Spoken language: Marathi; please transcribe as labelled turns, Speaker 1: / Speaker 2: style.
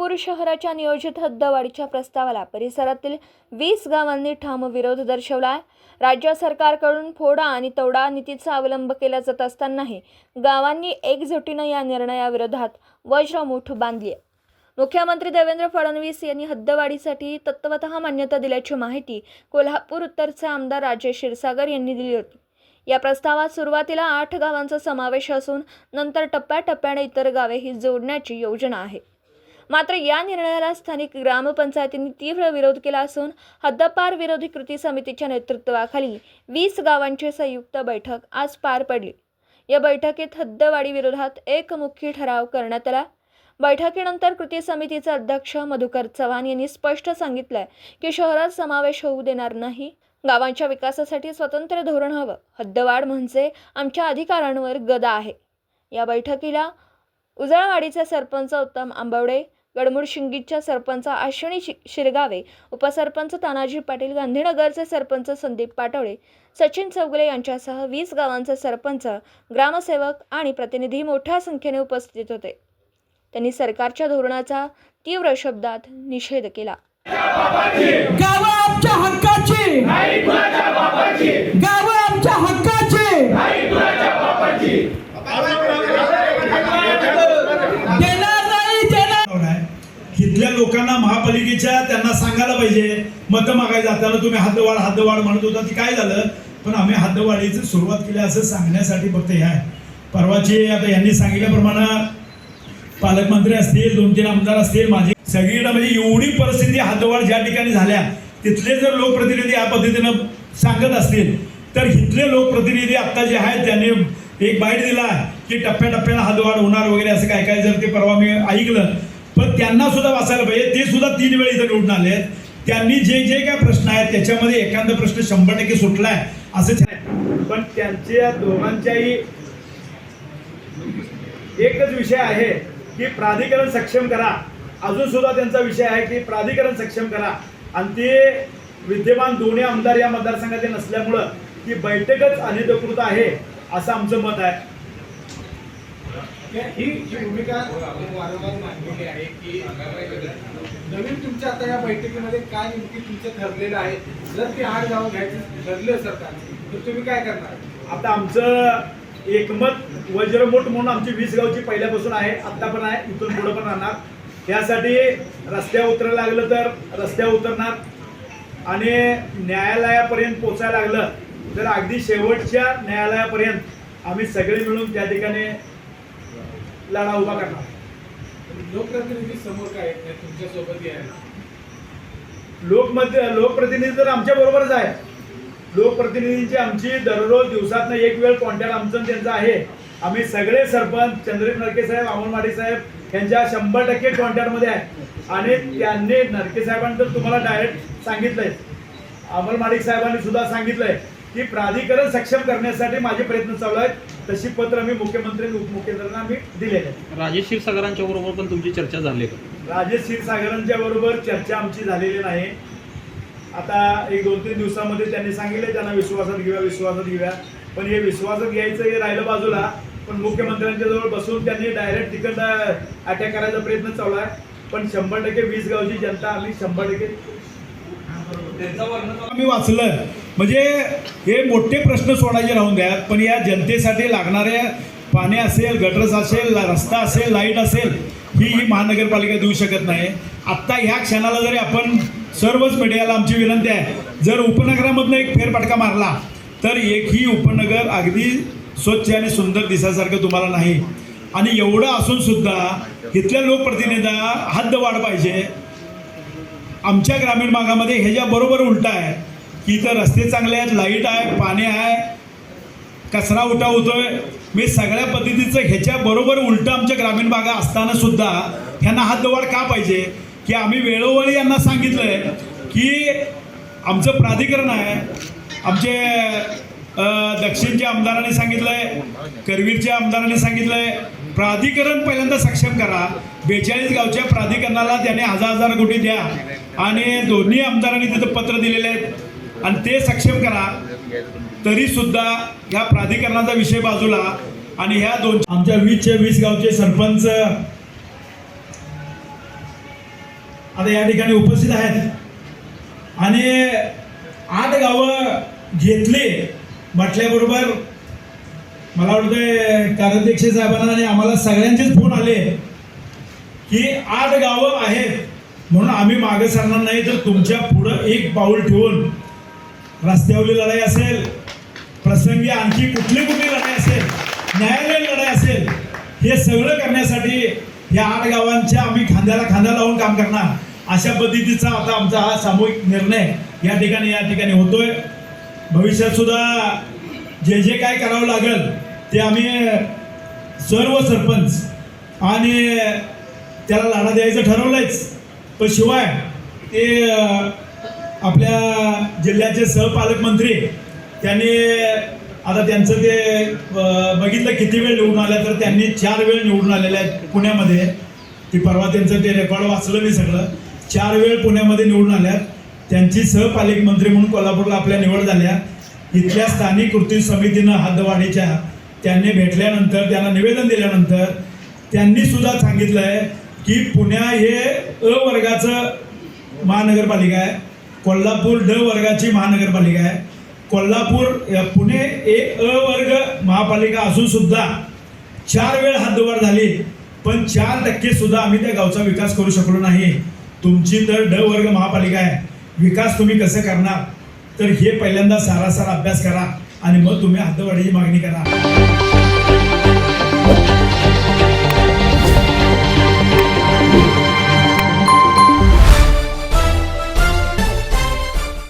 Speaker 1: कोल्हापूर शहराच्या नियोजित हद्दवाढीच्या प्रस्तावाला परिसरातील वीस गावांनी ठाम विरोध दर्शवला आहे. राज्य सरकारकडून फोडा आणि तोडा नीतीचा अवलंब केला जात असतानाही गावांनी एकजुटीनं या निर्णयाविरोधात वज्रमूठ बांधली आहे. मुख्यमंत्री देवेंद्र फडणवीस यांनी हद्दवाढीसाठी तत्वत मान्यता दिल्याची माहिती कोल्हापूर उत्तरचे आमदार राजेश क्षीरसागर यांनी दिली होती. या प्रस्तावात सुरुवातीला आठ गावांचा समावेश असून नंतर टप्प्याटप्प्याने इतर गावेही जोडण्याची योजना आहे. मात्र या निर्णयाला स्थानिक ग्रामपंचायतींनी तीव्र विरोध केला असून हद्दपार विरोधी कृती समितीच्या नेतृत्वाखाली वीस गावांची संयुक्त बैठक आज पार पडली. या बैठकीत हद्दवाढी विरोधात एक मुख्य ठराव करण्यात आला. बैठकीनंतर कृती समितीचे अध्यक्ष मधुकर चव्हाण यांनी स्पष्ट सांगितलंय की शहरात समावेश होऊ देणार नाही. गावांच्या विकासासाठी स्वतंत्र धोरण हवं. हद्दवाढ म्हणजे आमच्या अधिकारांवर गदा आहे. या बैठकीला उजळवाडीचे सरपंच उत्तम आंबवडे गडमुड शिंगीच्या सरपंच आश्विनी शि शिरगावे उपसरपंच तानाजी पाटील गांधीनगरचे सरपंच संदीप पाटोळे सचिन चौगुले यांच्यासह वीस गावांचे सरपंच ग्रामसेवक आणि प्रतिनिधी मोठ्या संख्येने उपस्थित होते. त्यांनी सरकारच्या धोरणाचा तीव्र शब्दात निषेध केला.
Speaker 2: गाव आमच्या हक्काची. गाव आमच्या हक्काची देणार नाही देणार
Speaker 3: आहे. इथल्या लोकांना महापालिकेच्या त्यांना सांगायला पाहिजे. मतं मागायला जाताना तुम्ही हद्दवाढ हद्दवाढ म्हणत होता ती काय झालं? पण आम्ही हद्दवाढीची सुरुवात केली असं सांगण्यासाठी फक्त हे आहे. परवाचे आता यांनी सांगितल्याप्रमाणे पालकमंत्री असतील दोन तीन आमदार असतील माझे सगळीकडे म्हणजे एवढी परिस्थिती हद्दवाढ ज्या ठिकाणी झाल्या तिथले जर लोकप्रतिनिधी या पद्धतीनं सांगत असतील तर इथले लोकप्रतिनिधी आता जे आहेत त्यांनी एक बाईट दिला की टप्प्याटप्प्यानं हद्दवाढ होणार वगैरे असं काय काय जर ते परवा मी ऐकलं पण त्यांना सुद्धा वाचायला पाहिजे. ते सुद्धा तीन वेळा इथं निवडून आले त्यांनी जे जे काय प्रश्न आहेत त्याच्यामध्ये एखादा प्रश्न शंभर टक्के सुटलाय असंच आहे. पण त्यांच्या दोघांच्याही एकच विषय आहे की प्राधिकरण सक्षम करा. अजून सुद्धा त्यांचा विषय आहे की प्राधिकरण सक्षम करा. आणि ते विद्यमान दोन्ही आमदार या मतदारसंघाचे नसल्यामुळं ती बैठकच अनधिकृत आहे असं आमचं मत आहे.
Speaker 4: ही जी भूमिका वारंवार मांडलेली आहे की नवीन तुमच्या आता या बैठकीमध्ये काय नेमकी तुमचं ठरलेलं आहे? जर ते आठ जाऊन घ्यायचं ठरलं सरकार तर तुम्ही काय करणार?
Speaker 3: आता आमचं एकमत वज्रमूठ म्हणून आमची वीस गावची पहिल्यापासून आहे आत्ता पण आहे इथून पुढे पण राहणार. यासाठी रस्त्यावर उतरायला लागलं तर रस्त्यावर उतरणार. आणि न्यायालयापर्यंत पोचायला लागलं तर अगदी शेवटच्या न्यायालयापर्यंत आम्ही सगळे मिळून त्या ठिकाणी लढा उभा करणार.
Speaker 4: लोकप्रतिनिधी समोर काय तुमच्यासोबत यायला.
Speaker 3: लोकमत लोकप्रतिनिधी तर आमच्या बरोबरच आहे लोकप्रतिनिधींची आमची दररोज दिवसातनं एक वेळ कॉन्टॅक्ट आमचं त्यांचं आहे. आम्ही सगळे सरपंच चंद्रिक नरके साहेब अमोल साहेब यांच्या शंभर टक्के कॉन्टॅक्टमध्ये आहे. आणि त्यांनी नरके साहेबांनी तर तुम्हाला डायरेक्ट सांगितलंय. अमोल माडिक साहेबांनी सुद्धा सांगितलंय की प्राधिकरण सक्षम करण्यासाठी माझे प्रयत्न चालू आहेत. तशी पत्र मी मुख्यमंत्री आणि उपमुख्यमंत्र्यांना मी दिलेले आहेत
Speaker 5: राजेश क्षीरसागरांच्या बरोबर पण तुमची चर्चा झाली का?
Speaker 3: राजेश क्षीरसागरांच्या बरोबर चर्चा आमची झालेली नाही. आता एक दोन तीन दिवसामध्ये त्यांनी सांगितले त्यांना विश्वासात घेऊया विश्वासात घेऊया. पण हे विश्वासात घ्यायचं हे राहिलं बाजूला. पण मुख्यमंत्र्यांच्या जवळ बसून त्यांनी डायरेक्ट तिकडं अटॅक करायचा प्रयत्न चालू आहे. पण शंभर टक्के वीस गावची जनता आम्ही शंभर टक्के आम्ही वाचलं म्हणजे हे मोठे प्रश्न सोडायचे राहून द्या पण या जनतेसाठी लागणाऱ्या पाणी असेल गटरस असेल रस्ता असेल लाइट असेल ही ही महानगरपालिका देऊ शकत नाही. आत्ता ह्या क्षणाला जरी आपण सर्वच मीडियाला आमची विनंती आहे जर उपनगरामधनं एक फेरफटका मारला तर एकही उपनगर अगदी स्वच्छ आणि सुंदर दिसासारखं तुम्हाला नाही. आणि एवढं असून सुद्धा इथल्या लोकप्रतिनिधी हद्द वाढ पाहिजे. आमच्या ग्रामीण भागामध्ये ह्याच्या बरोबर उलट आहे इथं रस्ते चांगले आहेत लाइट आहे पाणी आहे कचरा उठा होतोय मी सगळ्या पद्धतीचं ह्याच्याबरोबर उलटं आमच्या ग्रामीण भागा असताना सुद्धा ह्यांना हद्दवाढ का पाहिजे? की आम्ही वेळोवेळी यांना सांगितलंय की आमचं प्राधिकरण आहे. आमचे दक्षिणच्या आमदारांनी सांगितलंय करवीरच्या आमदारांनी सांगितलंय प्राधिकरण पहिल्यांदा सक्षम करा. बेचाळीस गावच्या प्राधिकरणाला त्याने हजार हजार कोटी द्या. आणि दोन्ही आमदारांनी तिथं पत्र दिलेले आहेत. आणि ते सक्षम करा तरी सुद्धा ह्या प्राधिकरणाचा विषय बाजूला आणि ह्या दोन आमच्या वीसच्या वीस गावचे सरपंच आता या ठिकाणी उपस्थित आहेत. आणि आठ गावं घेतली म्हटल्याबरोबर मला वाटतं कार्याध्यक्ष साहेबांना आणि आम्हाला सगळ्यांचेच फोन आले की आठ गावं आहेत म्हणून आम्ही मागे सरणार नाही तर तुमच्या पुढं एक पाऊल ठेवून रस्त्यावरली लढाई असेल प्रसंगी आणखी कुठली कुठली लढाई असेल न्यायालयीन लढाई असेल हे सगळं करण्यासाठी या आठ गावांच्या आम्ही खांद्याला खांदा लावून काम करणार. अशा पद्धतीचा आता आमचा हा सामूहिक निर्णय या ठिकाणी या ठिकाणी होतोय. भविष्यात सुद्धा जे जे काय करावं लागेल ते आम्ही सर्व सरपंच आणि त्याला लढा द्यायचं ठरवलंयच. पण शिवाय ते आपल्या जिल्ह्याचे सहपालकमंत्री त्यांनी आता त्यांचं ते बघितलं किती वेळ निवडून आल्या तर त्यांनी चार वेळ निवडून आलेल्या आहेत पुण्यामध्ये. ती परवा त्यांचं ते रेकॉर्ड वाचलं मी सगळं. चार वेळ पुण्यामध्ये निवडून आल्यात त्यांची सहपालकमंत्री म्हणून कोल्हापूरला आपल्या निवड झाल्या. इथल्या स्थानिक कृती समितीनं हद्दवाढीच्या त्यांनी भेटल्यानंतर त्यांना निवेदन दिल्यानंतर त्यांनी सुद्धा सांगितलं आहे की पुण्या हे अ वर्गाचं महानगरपालिका आहे. कोल्हापूर ड वर्गाची महानगरपालिका आहे. कोल्हापूर पुणे ए अ वर्ग महापालिका असून सुद्धा चार वेळ हद्दवाढ झाली पण चार टक्के सुद्धा आम्ही त्या गावचा विकास करू शकलो नाही. तुमची तर ड वर्ग महापालिका आहे. विकास तुम्ही कसं करणार? तर हे पहिल्यांदा सारासार अभ्यास करा आणि मग तुम्ही हद्दवाढीची मागणी करा.